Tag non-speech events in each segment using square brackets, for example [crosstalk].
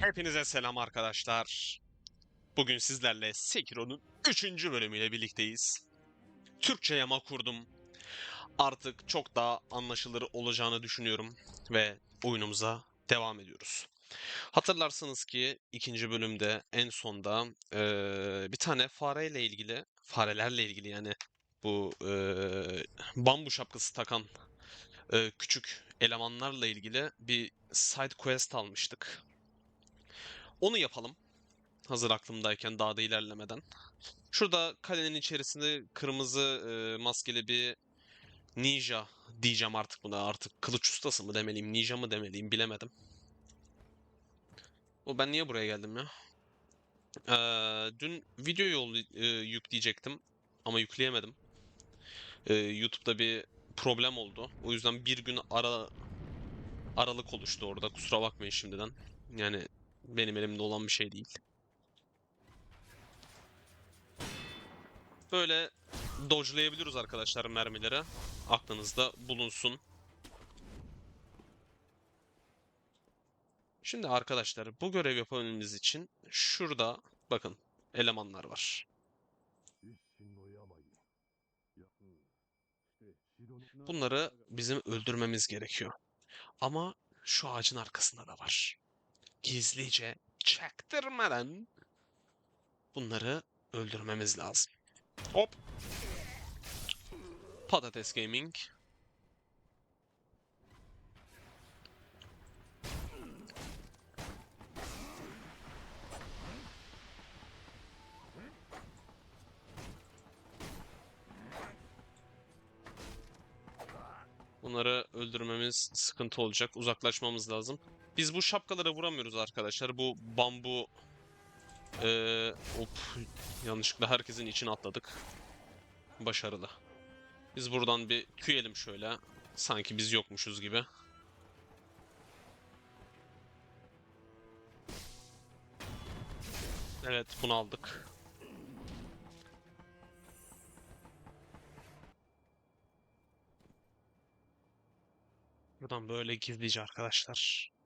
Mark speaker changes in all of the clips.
Speaker 1: Hepinize selam arkadaşlar. Bugün sizlerle Sekiro'nun 3. bölümüyle birlikteyiz. Türkçe yama kurdum. Artık çok daha anlaşılır olacağını düşünüyorum ve oyunumuza devam ediyoruz. Hatırlarsınız ki ikinci bölümde en sonda eee, bir tane fareyle ilgili, farelerle ilgili yani bu eee, bambu şapkası takan eee, küçük elemanlarla ilgili bir side quest almıştık. Onu yapalım. Hazır aklımdayken daha da ilerlemeden. Şurada kalenin içerisinde kırmızı e, maskeli bir ninja diyeceğim artık buna. Artık kılıç ustası mı demeliyim, ninja mı demeliyim bilemedim. O ben niye buraya geldim ya? Ee, dün video yol e, yükleyecektim ama yükleyemedim. Ee, YouTube'da bir problem oldu. O yüzden bir gün ara aralık oluştu orada. Kusura bakmayın şimdiden. Yani benim elimde olan bir şey değil. Böyle dodge'layabiliyoruz arkadaşlar mermileri. Aklınızda bulunsun. Şimdi arkadaşlar bu görev yapabilmemiz için şurada bakın elemanlar var. Bunları bizim öldürmemiz gerekiyor. Ama şu ağacın arkasında da var. Gizlice, çaktırmadan bunları öldürmemiz lazım. Hop. Patates Gaming. Bunları öldürmemiz sıkıntı olacak. Uzaklaşmamız lazım. Biz bu şapkalara vuramıyoruz arkadaşlar. Bu bambu... Ee, hop, yanlışlıkla herkesin içine atladık. Başarılı. Biz buradan bir tüyelim şöyle. Sanki biz yokmuşuz gibi. Evet, bunu aldık. Buradan böyle gizlice arkadaşlar.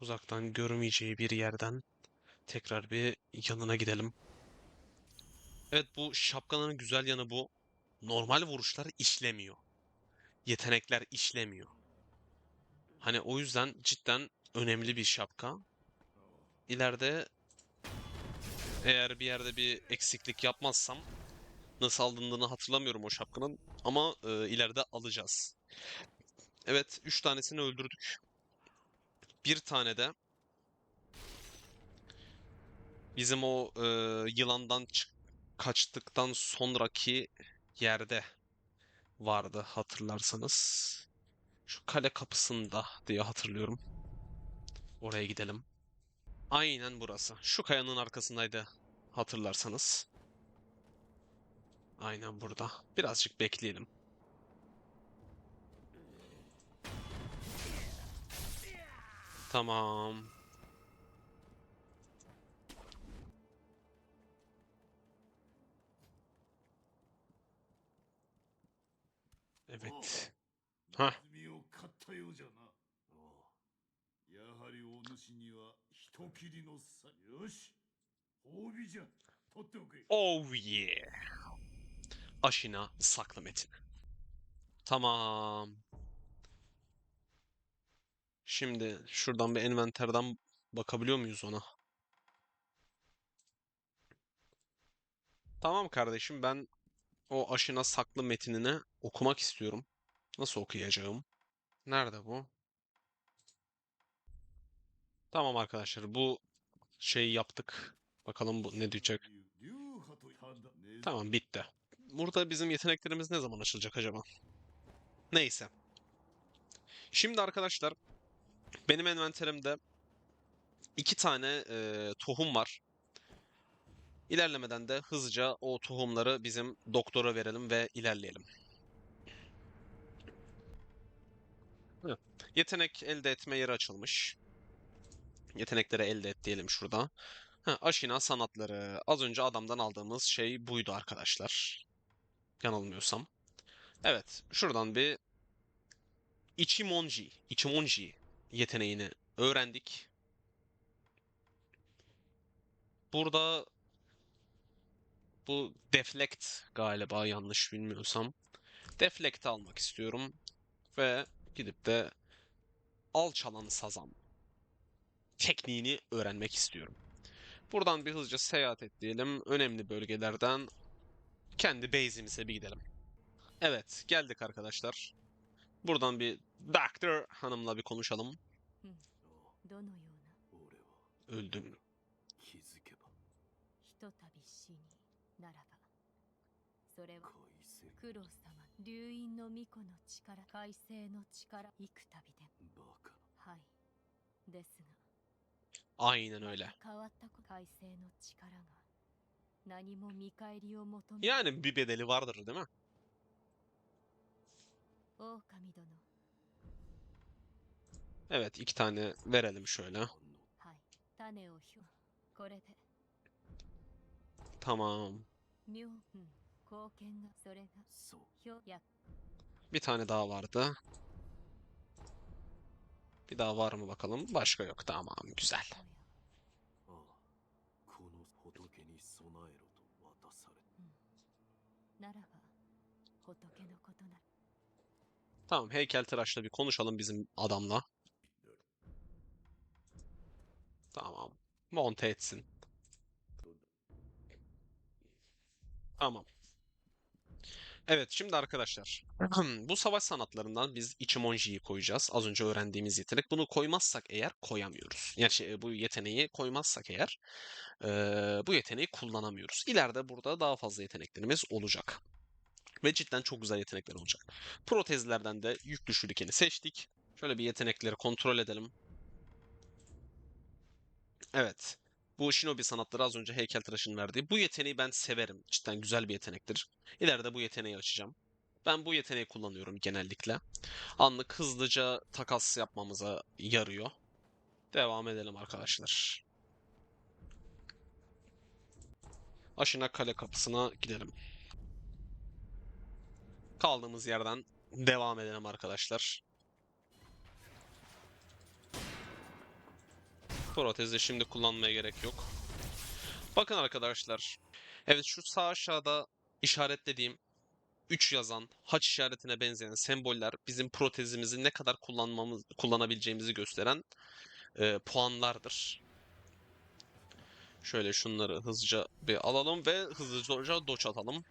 Speaker 1: Uzaktan görmeyeceği bir yerden tekrar bir yanına gidelim. Evet bu şapkaların güzel yanı bu. Normal vuruşlar işlemiyor. Yetenekler işlemiyor. Hani o yüzden cidden önemli bir şapka. İleride eğer bir yerde bir eksiklik yapmazsam nasıl alındığını hatırlamıyorum o şapkanın ama e, ileride alacağız. Evet, 3 tanesini öldürdük. Bir tane de bizim o e, yılandan kaçtıktan sonraki yerde vardı hatırlarsanız. Şu kale kapısında diye hatırlıyorum. Oraya gidelim. Aynen burası. Şu kayanın arkasındaydı hatırlarsanız. Aynen burada. Birazcık bekleyelim. Tamam. Evet.
Speaker 2: Ha.
Speaker 1: Oh yeah. Aşina sakla metin. Tamam. Şimdi şuradan bir envanterden bakabiliyor muyuz ona? Tamam kardeşim ben o aşina saklı metinini okumak istiyorum. Nasıl okuyacağım? Nerede bu? Tamam arkadaşlar bu şeyi yaptık. Bakalım bu ne diyecek. Tamam bitti. Burada bizim yeteneklerimiz ne zaman açılacak acaba? Neyse. Şimdi arkadaşlar benim envanterimde iki tane e, tohum var. İlerlemeden de hızlıca o tohumları bizim doktora verelim ve ilerleyelim. Hı. Yetenek elde etme yeri açılmış. Yetenekleri elde et diyelim şurada. Ha, aşina sanatları. Az önce adamdan aldığımız şey buydu arkadaşlar. Yanılmıyorsam. Evet, şuradan bir Ichimonji, Ichimonji yeteneğini öğrendik. burada bu deflect galiba yanlış bilmiyorsam. Deflect almak istiyorum ve gidip de alçalan sazan tekniğini öğrenmek istiyorum. Buradan bir hızlıca seyahat et diyelim. Önemli bölgelerden kendi base'imize bir gidelim. Evet, geldik arkadaşlar. Buradan bir Doctor hanımla bir konuşalım. Öldüm. Aynen öyle. Yani bir bedeli vardır değil mi? Evet iki tane verelim şöyle. Tamam. Bir tane daha vardı. Bir daha var mı bakalım? Başka yok. Tamam güzel. Tamam, heykeltıraşla bir konuşalım bizim adamla. Tamam. Monte etsin. Tamam. Evet, şimdi arkadaşlar. [clears throat] Bu savaş sanatlarından biz Ichimonji'yi koyacağız. Az önce öğrendiğimiz yetenek. Bunu koymazsak eğer koyamıyoruz. Yani şey, bu yeteneği koymazsak eğer eee, bu yeteneği kullanamıyoruz. İleride burada daha fazla yeteneklerimiz olacak. Ve cidden çok güzel yetenekler olacak. Protezlerden de yüklü şurikeni seçtik. Şöyle bir yetenekleri kontrol edelim. Evet. Bu Shinobi sanatları az önce heykeltıraşın verdiği. Bu yeteneği ben severim. Cidden güzel bir yetenektir. İleride bu yeteneği açacağım. Ben bu yeteneği kullanıyorum genellikle. Anlık hızlıca takas yapmamıza yarıyor. Devam edelim arkadaşlar. Aşina Kale kapısına gidelim. Kaldığımız yerden devam edelim arkadaşlar. Protezi şimdi kullanmaya gerek yok. Bakın arkadaşlar. Evet şu sağ aşağıda işaretlediğim 3 yazan haç işaretine benzeyen semboller bizim protezimizi ne kadar kullanmamız kullanabileceğimizi gösteren e, puanlardır. Şöyle şunları hızlıca bir alalım ve hızlıca doç atalım.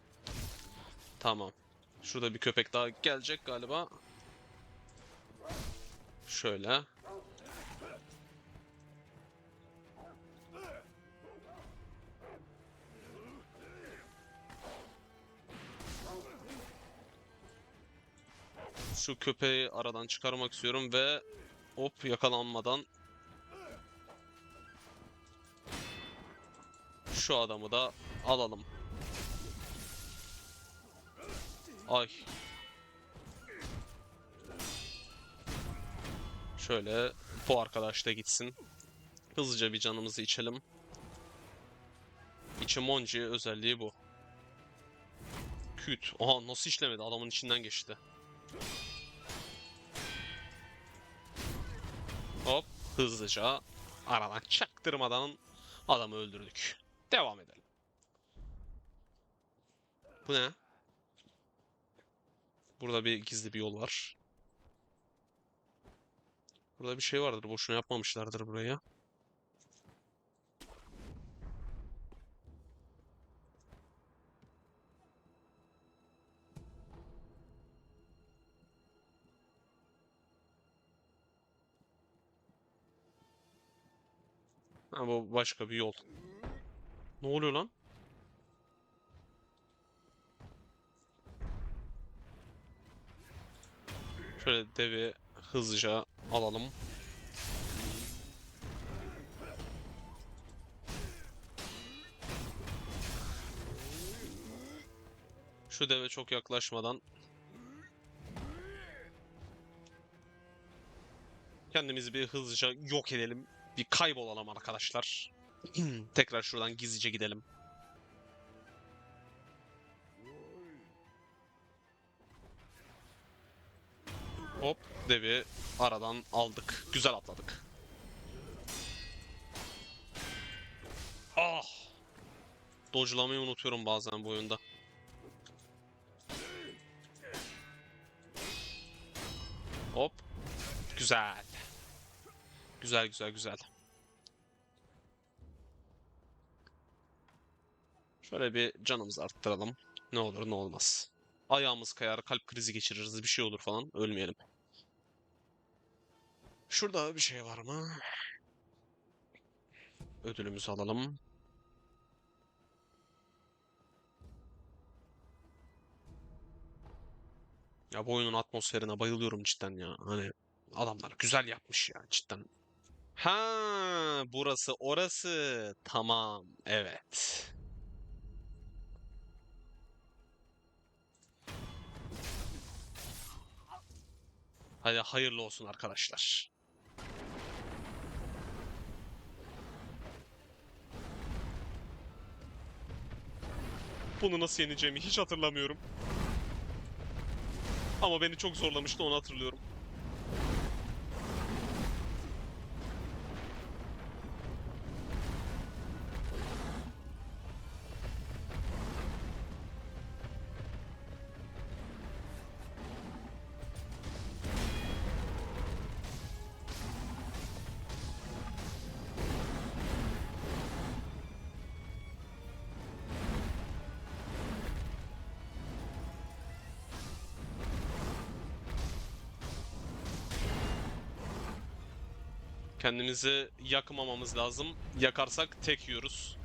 Speaker 1: Tamam. Şurada bir köpek daha gelecek galiba. Şöyle. Şu köpeği aradan çıkarmak istiyorum ve hop yakalanmadan şu adamı da alalım. Ay. Şöyle bu arkadaş da gitsin. Hızlıca bir canımızı içelim. Ichimonji özelliği bu. Küt. Aha nasıl işlemedi? Adamın içinden geçti. Hop hızlıca aradan çaktırmadan adamı öldürdük. Devam edelim. Bu ne? Burada bir gizli bir yol var. Burada bir şey vardır. Boşuna yapmamışlardır burayı. Ha bu başka bir yol. Ne oluyor lan? Şöyle devi hızlıca alalım. Şu deve çok yaklaşmadan kendimizi bir hızlıca yok edelim. Bir kaybolalım arkadaşlar. [clears throat] Tekrar şuradan gizlice gidelim. Hop devi aradan aldık. Güzel atladık. Ah! Dodge'lamayı unutuyorum bazen bu oyunda. Hop. Güzel. Güzel güzel güzel. Şöyle bir canımızı arttıralım. Ne olur ne olmaz. Ayağımız kayar, kalp krizi geçiririz, bir şey olur falan. Ölmeyelim. Şurada bir şey var mı? Ödülümüzü alalım. Ya bu oyunun atmosferine bayılıyorum cidden ya. Hani adamlar güzel yapmış ya cidden. Ha, burası orası. Tamam. Evet. Hadi hayırlı olsun arkadaşlar. Bunu nasıl yeneceğimi hiç hatırlamıyorum. Ama beni çok zorlamıştı onu hatırlıyorum. Kendimizi yakmamamız lazım. Yakarsak tek yiyoruz.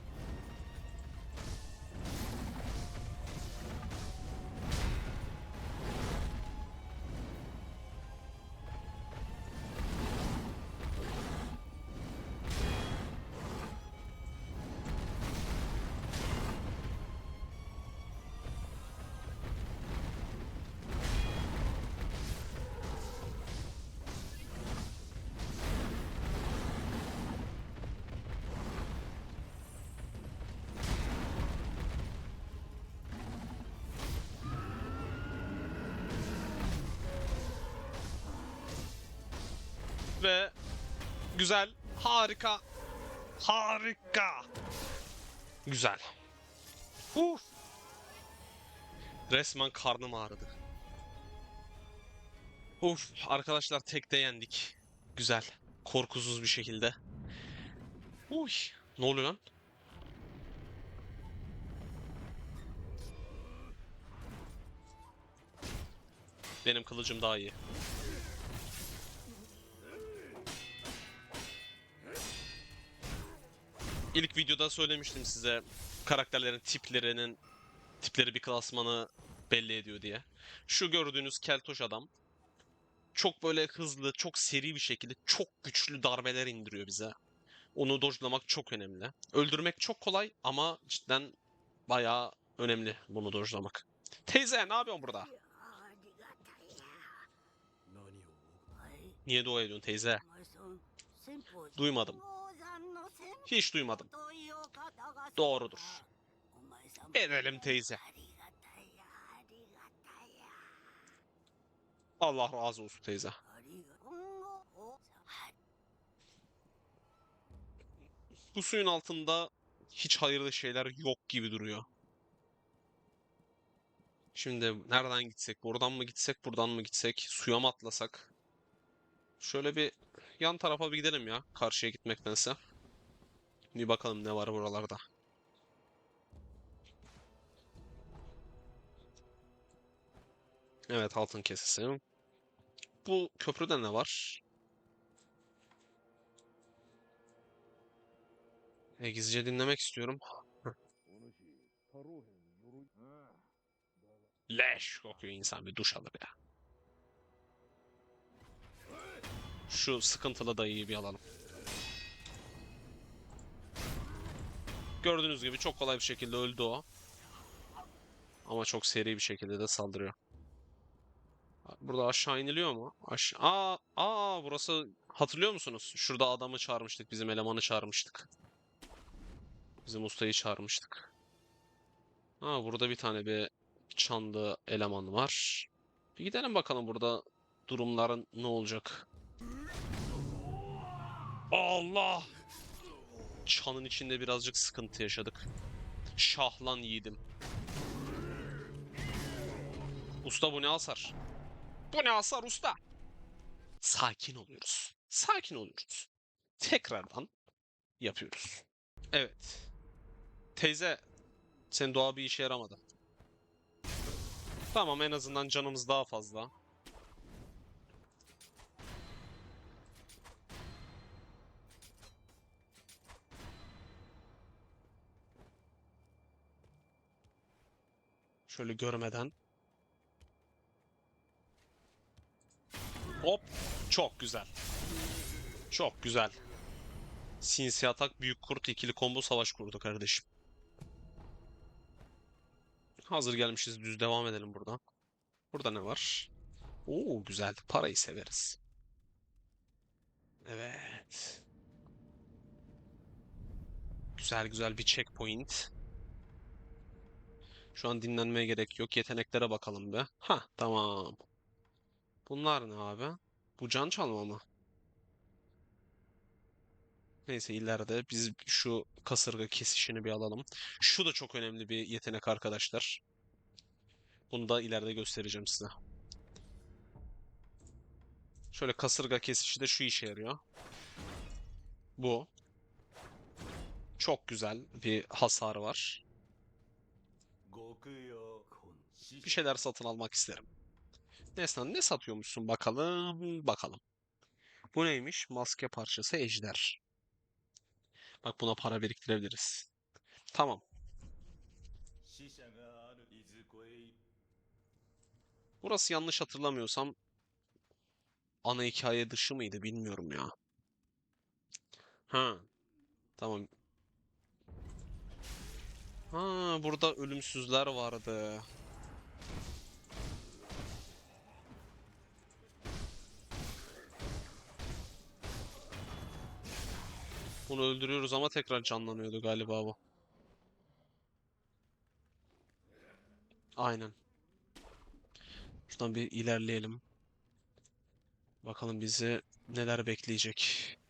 Speaker 1: Ve güzel, harika, harika. Güzel. Uf. Resmen karnım ağrıdı. Uf, arkadaşlar tekte yendik. Güzel. Korkusuz bir şekilde. Uy. Ne oluyor lan? Benim kılıcım daha iyi. İlk videoda söylemiştim size karakterlerin tiplerinin tipleri bir klasmanı belli ediyor diye. Şu gördüğünüz keltoş adam çok böyle hızlı, çok seri bir şekilde çok güçlü darbeler indiriyor bize. Onu dodge'lamak çok önemli. Öldürmek çok kolay ama cidden bayağı önemli bunu dodge'lamak. Teyze ne yapıyorsun burada? Niye dua ediyorsun teyze? Duymadım. Hiç duymadım. Doğrudur. Edelim teyze. Allah razı olsun teyze. Bu suyun altında hiç hayırlı şeyler yok gibi duruyor. Şimdi nereden gitsek? Buradan mı gitsek, buradan mı gitsek? Suya mı atlasak? Şöyle bir yan tarafa bir gidelim ya. Karşıya gitmektense. Bir bakalım ne var buralarda. Evet altın kesesi. Bu köprüde ne var? E, gizlice dinlemek istiyorum. Leş kokuyor insan bir duş alır ya. Şu sıkıntılı dayıyı bir alalım. Gördüğünüz gibi çok kolay bir şekilde öldü o. Ama çok seri bir şekilde de saldırıyor. Burada aşağı iniliyor mu? Aşağı. Aa, aa burası hatırlıyor musunuz? Şurada adamı çağırmıştık, bizim elemanı çağırmıştık. Bizim ustayı çağırmıştık. Ha burada bir tane bir çanlı eleman var. Bir gidelim bakalım burada durumların ne olacak. Allah! Çanın içinde birazcık sıkıntı yaşadık. Şahlan yiğidim. Usta bu ne hasar? Bu ne hasar usta? Sakin oluyoruz. Sakin oluyoruz. Tekrardan yapıyoruz. Evet. Teyze, senin doğa bir işe yaramadı. Tamam en azından canımız daha fazla. Şöyle görmeden. Hop. Çok güzel. Çok güzel. Sinsi atak, büyük kurt, ikili combo savaş kurdu kardeşim. Hazır gelmişiz düz devam edelim buradan. Burada ne var? Oo güzel. Parayı severiz. Evet. Güzel güzel bir checkpoint. Şu an dinlenmeye gerek yok. Yeteneklere bakalım be. Ha tamam. Bunlar ne abi? Bu can çalma mı? Neyse ileride biz şu kasırga kesişini bir alalım. Şu da çok önemli bir yetenek arkadaşlar. Bunu da ileride göstereceğim size. Şöyle kasırga kesişi de şu işe yarıyor. Bu. Çok güzel bir hasar var. Bir şeyler satın almak isterim. Neslan ne satıyormuşsun bakalım bakalım. Bu neymiş? Maske parçası ejder. Bak buna para biriktirebiliriz. Tamam. Burası yanlış hatırlamıyorsam ana hikaye dışı mıydı bilmiyorum ya. Ha. Tamam. Ha, burada ölümsüzler vardı. Bunu öldürüyoruz ama tekrar canlanıyordu galiba bu. Aynen. Şuradan bir ilerleyelim. Bakalım bizi neler bekleyecek.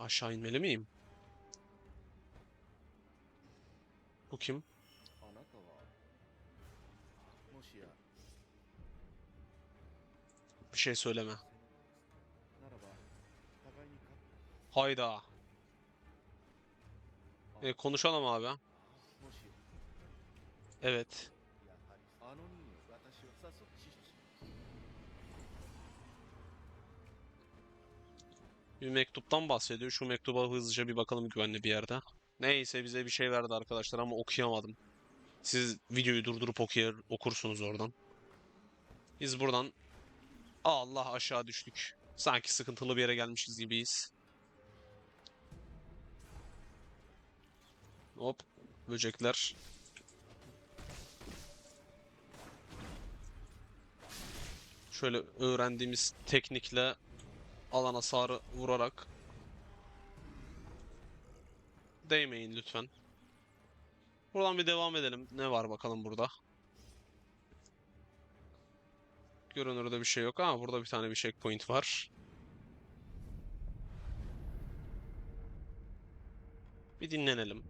Speaker 1: Aşağı inmeli miyim? Bu kim? Bir şey söyleme. Hayda. E, konuşalım abi. Evet. Bir mektuptan bahsediyor. Şu mektuba hızlıca bir bakalım güvenli bir yerde. Neyse bize bir şey verdi arkadaşlar ama okuyamadım. Siz videoyu durdurup okuyar, okursunuz oradan. Biz buradan Allah aşağı düştük. Sanki sıkıntılı bir yere gelmişiz gibiyiz. Hop. Böcekler. Şöyle öğrendiğimiz teknikle alan hasarı vurarak değmeyin lütfen. Buradan bir devam edelim. Ne var bakalım burada? Görünürde bir şey yok ama burada bir tane bir checkpoint var. Bir dinlenelim.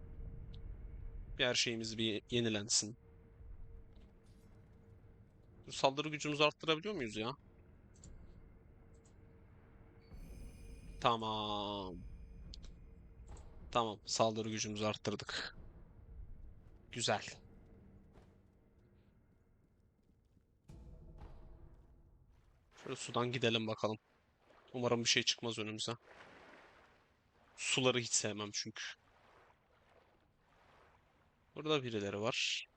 Speaker 1: Bir her şeyimiz bir yenilensin. Saldırı gücümüzü arttırabiliyor muyuz ya? Tamam. Tamam. Saldırı gücümüzü arttırdık. Güzel. Şöyle sudan gidelim bakalım. Umarım bir şey çıkmaz önümüze. Suları hiç sevmem çünkü. Burada birileri var.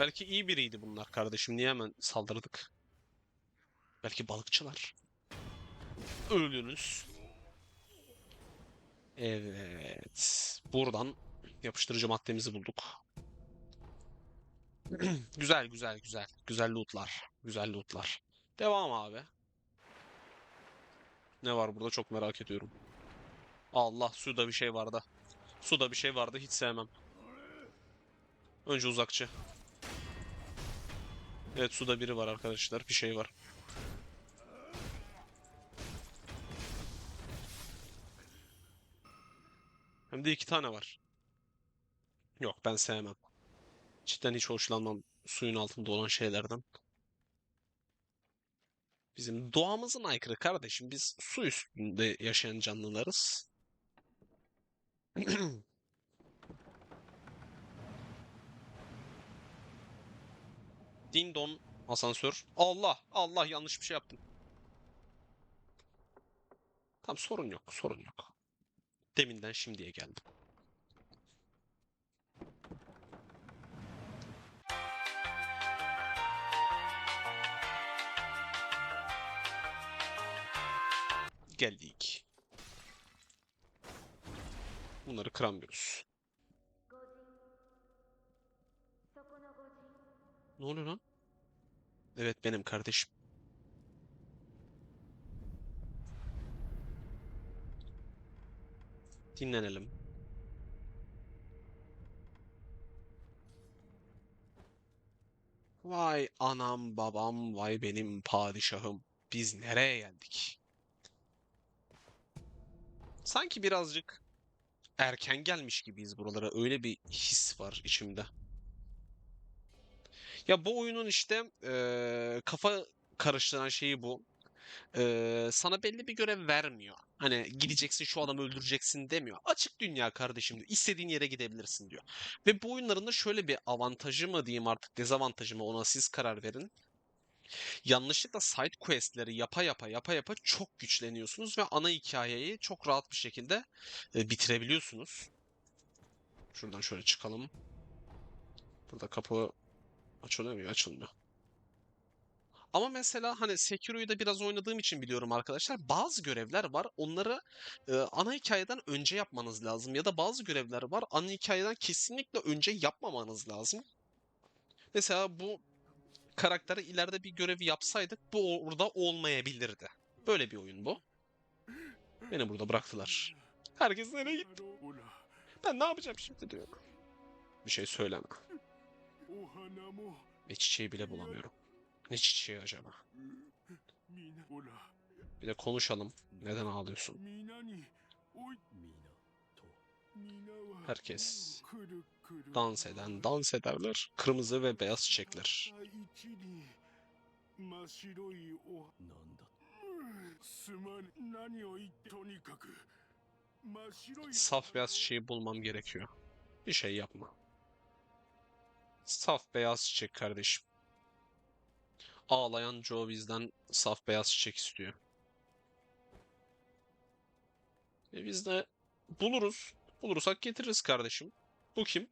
Speaker 1: Belki iyi biriydi bunlar kardeşim. Niye hemen saldırdık? Belki balıkçılar. Öldünüz. Evet. Buradan yapıştırıcı maddemizi bulduk. [clears throat] Güzel güzel güzel. Güzel lootlar. Güzel lootlar. Devam abi. Ne var burada çok merak ediyorum. Allah suda bir şey var da. Suda bir şey vardı hiç sevmem. Önce uzakçı. Evet suda biri var arkadaşlar. Bir şey var. Hem de iki tane var. Yok ben sevmem. Cidden hiç hoşlanmam suyun altında olan şeylerden. Bizim doğamızın aykırı kardeşim. Biz su üstünde yaşayan canlılarız. [clears throat] Din don asansör. Allah Allah yanlış bir şey yaptım. Tamam sorun yok sorun yok. Deminden şimdiye geldim. Geldik. Bunları kıramıyoruz. Ne oluyor lan? Evet benim kardeşim. Dinlenelim. Vay anam babam vay benim padişahım. Biz nereye geldik? Sanki birazcık erken gelmiş gibiyiz buralara. Öyle bir his var içimde. Ya bu oyunun işte eee, kafa karıştıran şeyi bu. Eee, sana belli bir görev vermiyor. Hani gideceksin şu adamı öldüreceksin demiyor. Açık dünya kardeşim diyor. İstediğin yere gidebilirsin diyor. Ve bu oyunların da şöyle bir avantajı mı diyeyim artık dezavantajı mı ona siz karar verin. Yanlışlıkla side quest'leri yapa yapa yapa yapa çok güçleniyorsunuz ve ana hikayeyi çok rahat bir şekilde e, bitirebiliyorsunuz. Şuradan şöyle çıkalım. Burada kapı açılıyor mu? Açılmıyor. Ama mesela hani Sekiro'yu da biraz oynadığım için biliyorum arkadaşlar. Bazı görevler var. Onları e, ana hikayeden önce yapmanız lazım. Ya da bazı görevler var. Ana hikayeden kesinlikle önce yapmamanız lazım. Mesela bu karakteri ileride bir görevi yapsaydık bu orada olmayabilirdi. Böyle bir oyun bu. Beni burada bıraktılar. Herkes nereye gitti? Ben ne yapacağım şimdi diyor. Bir şey söyleme. Ve çiçeği bile bulamıyorum. Ne çiçeği acaba? Bir de konuşalım. Neden ağlıyorsun? Herkes dans eden dans ederler. Kırmızı ve beyaz çiçekler. Saf beyaz çiçeği bulmam gerekiyor. Bir şey yapma. Saf beyaz çiçek kardeşim. Ağlayan Joe bizden saf beyaz çiçek istiyor. E biz de buluruz. Bulursak getiririz kardeşim. Bu kim?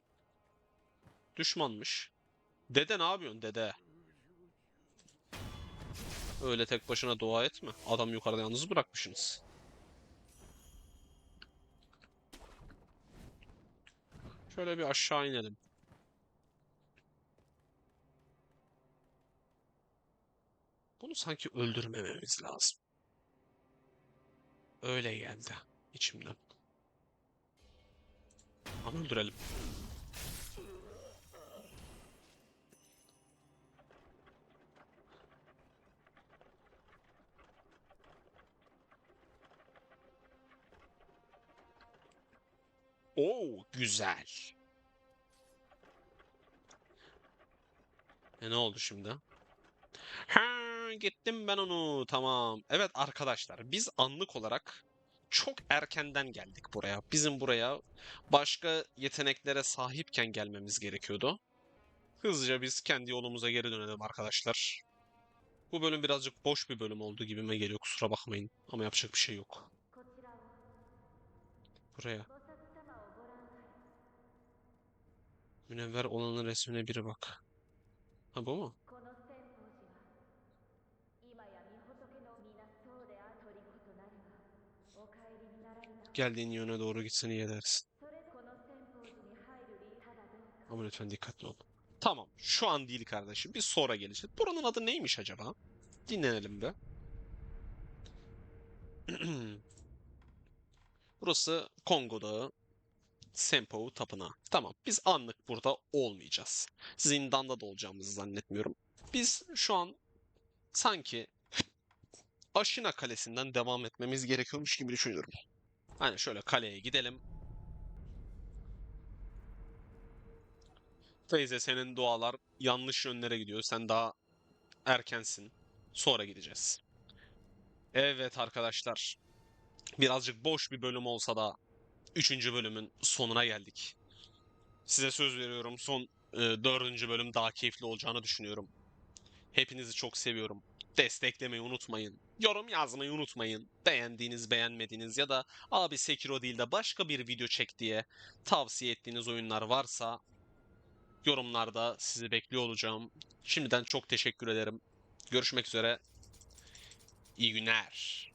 Speaker 1: Düşmanmış. Dede ne yapıyorsun dede? Öyle tek başına dua etme. Adam yukarıda yalnız bırakmışsınız. Şöyle bir aşağı inelim. Bunu sanki öldürmememiz lazım. Öyle geldi içimden. Ama öldürelim. Oo, güzel. E ne oldu şimdi? Ha, gittim ben onu. Tamam. Evet arkadaşlar, biz anlık olarak çok erkenden geldik buraya. Bizim buraya başka yeteneklere sahipken gelmemiz gerekiyordu. Hızlıca biz kendi yolumuza geri dönelim arkadaşlar. Bu bölüm birazcık boş bir bölüm oldu gibime geliyor. Kusura bakmayın. Ama yapacak bir şey yok. Buraya. Münevver olanın resmine biri bak. Ha bu mu? geldiğin yöne doğru gitsin iyi edersin. Ama lütfen dikkatli ol. Tamam şu an değil kardeşim biz sonra geleceğiz. Buranın adı neymiş acaba? Dinlenelim be. [clears throat] Burası Kongo Dağı. Senpo Tapınağı. Tamam biz anlık burada olmayacağız. Zindanda da olacağımızı zannetmiyorum. Biz şu an sanki Aşina Kalesi'nden devam etmemiz gerekiyormuş gibi düşünüyorum. Hani şöyle kaleye gidelim. Teyze senin dualar yanlış yönlere gidiyor. Sen daha erkensin. Sonra gideceğiz. Evet arkadaşlar. Birazcık boş bir bölüm olsa da 3. bölümün sonuna geldik. Size söz veriyorum son 4. bölüm daha keyifli olacağını düşünüyorum. Hepinizi çok seviyorum. Desteklemeyi unutmayın. Yorum yazmayı unutmayın. Beğendiğiniz, beğenmediğiniz ya da abi Sekiro değil de başka bir video çek diye tavsiye ettiğiniz oyunlar varsa yorumlarda sizi bekliyor olacağım. Şimdiden çok teşekkür ederim. Görüşmek üzere. İyi günler.